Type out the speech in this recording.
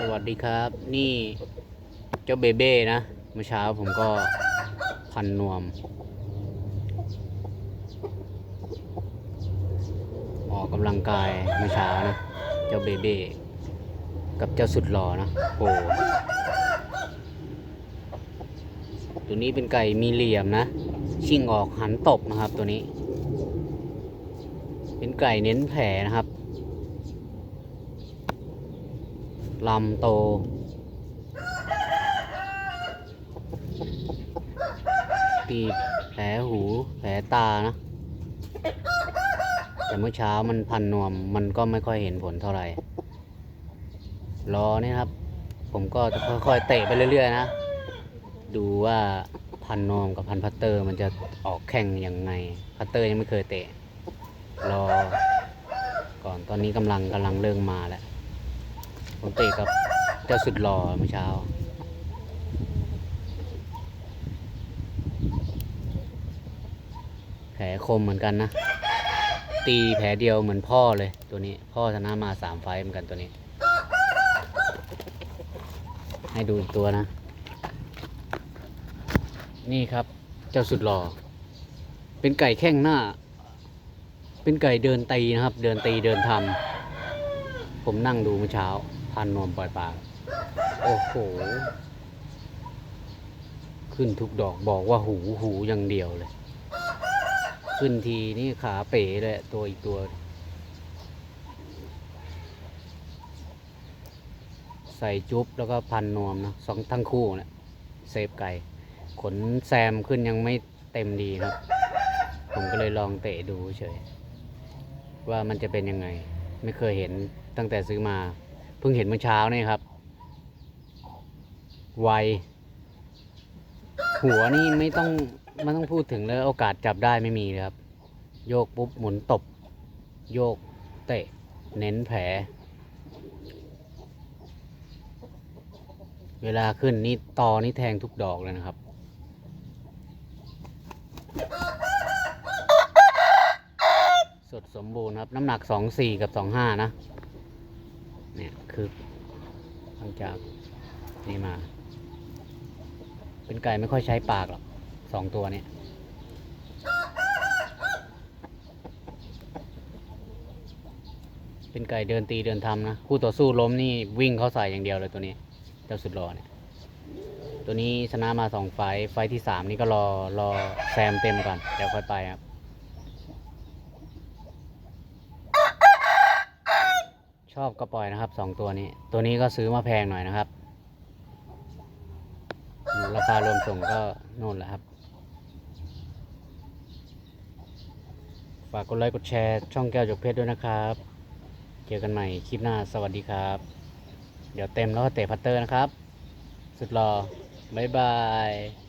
สวัสดีครับ นี่เจ้าเบเบ้นะเมื่อเช้าผมก็พันนวม ออกกำลังกายเมื่อเช้านะ เจ้าเบเบ้กับเจ้าสุดหล่อนะโอ้ตัวนี้เป็นไก่มีเหลี่ยมนะ ชิ่งออกหันตบนะครับตัวนี้ เป็นไก่เน้นแผลนะครับ ลำโต ปีบแผลหู แผลตานะ แต่เมื่อเช้ามันพันนวม มันก็ไม่ค่อยเห็นผลเท่าไหร่ รอนี่ครับ ผมก็จะค่อยๆเตะไปเรื่อยๆนะ ดูว่าพันนวมกับพันพัตเตอร์มันจะออกแข่งยังไง พัตเตอร์ยังไม่เคยเตะ รอก่อนตอนนี้กำลังกำลังเริ่มมาแล้ว ผมเตะกับเจ้าสุดหล่อเมื่อเช้า แผลคมเหมือนกันนะ ตีแผลเดียวเหมือนพ่อเลยตัวนี้ พ่อชนะมาสามไฟเหมือนกันตัวนี้ ให้ดูอีกตัวนะ นี่ครับเจ้าสุดหล่อ เป็นไก่แข้งหน้า เป็นไก่เดินตีนะครับ เดินตีเดินทำผมนั่งดูเมื่อเช้า พันนวมปล่อยปากโอ้โห ขึ้นทุกดอกบอกว่าหูหูอย่างเดียวเลย ขึ้นทีนี่ขาเป๋เลยตัวอีกตัว ใส่จุ๊บแล้วก็พันนวมนะสองทั้งคู่นะเซฟไก่ ขนแซมขึ้นยังไม่เต็มดีครับ ผมก็เลยลองเตะดูเฉย ว่ามันจะเป็นยังไง ไม่เคยเห็นตั้งแต่ซื้อมา เพิ่งเห็นเมื่อเช้านี่ครับ ไว หัวนี่ไม่ต้องไม่ต้องพูดถึงแล้วโอกาสจับได้ไม่มีเลยครับ โยกปุ๊บหมุนตบ โยกเตะ เน้นแผล เวลาขึ้นนี่ตอนี่แทงทุกดอกเลยนะครับสดสมบูรณ์ครับ น้ำหนักสองสี่กับสองห้านะ เนี่ยคือหลังจากนี่มา เป็นไก่ไม่ค่อยใช้ปากหรอกสองตัวเนี้เป็นไก่เดินตีเดินทำนะคู่ต่อสู้ล้มนี่วิ่งเข้าใส่อย่างเดียวเลยตัวนี้เจ้าสุดรอเนี่ยตัวนี้ชนะมาสองไฟท์ไฟท์ที่สามนี่ก็รอรอแซมเต็มก่อนเดี๋ยวค่อยไปครับ ชอบก็ปล่อยนะครับสองตัวนี้ ตัวนี้ก็ซื้อมาแพงหน่อยนะครับ ราคารวมส่งก็โน่นแหละครับ ฝากกดไลค์กดแชร์ช่องแก้วจกเพชรด้วยนะครับ เจอกันใหม่คลิปหน้าสวัสดีครับ เดี๋ยวเต็มแล้วก็เตะพัตเตอร์นะครับ สุดรอบ๊ายบาย